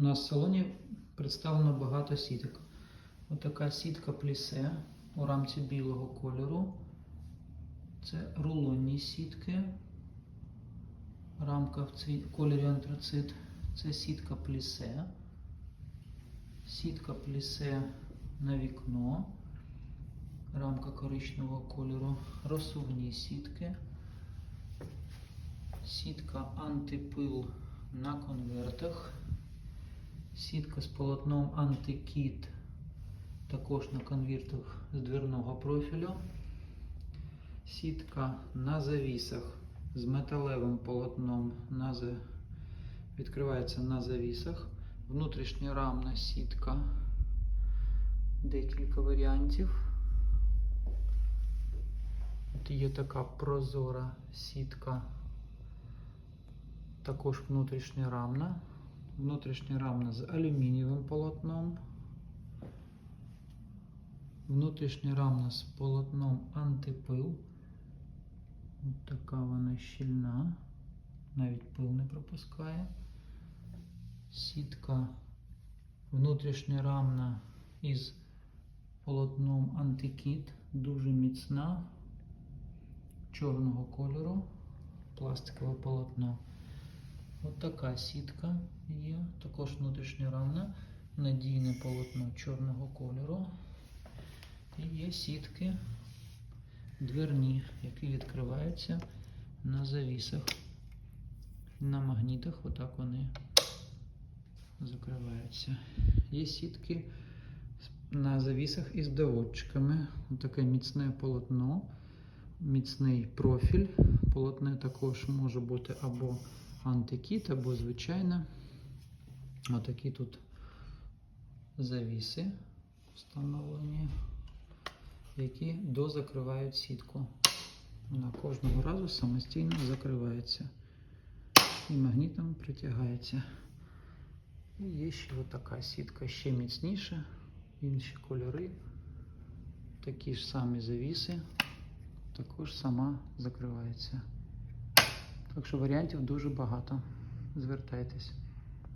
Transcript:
У нас в салоні представлено багато сіток. Отака сітка плісе у рамці білого кольору. Це рулонні сітки. Рамка в цій кольорі антрацит. Це сітка плісе. Сітка плісе на вікно. Рамка коричневого кольору. Розсувні сітки. Сітка антипил на конвертах. Сітка з полотном антикіт також на конвертах з дверного профілю. Сітка на завісах з металевим полотном на відкривається на завісах. Внутрішньорамна сітка. Декілька варіантів. От є така прозора сітка, також внутрішньорамна. Внутрішньорамна з алюмінієвим полотном. Внутрішньорамна з полотном антипил. От така вона щільна, навіть пил не пропускає. Сітка внутрішньорамна із полотном антикіт, дуже міцна, чорного кольору, пластикове полотно. От така сітка є, також внутрішньорамна, надійне полотно чорного кольору. І є сітки дверні, які відкриваються на завісах. На магнітах, отак вони закриваються. Є сітки на завісах із доводчиками. Таке міцне полотно, міцний профіль. Полотне також може бути або антикіт, або звичайне. Отакі тут завіси встановлені, які дозакривають сітку. Вона кожного разу самостійно закривається і магнітом притягається. І є ще отака сітка, ще міцніша, інші кольори, такі ж самі завіси, також сама закривається. Так що варіантів дуже багато. Звертайтесь.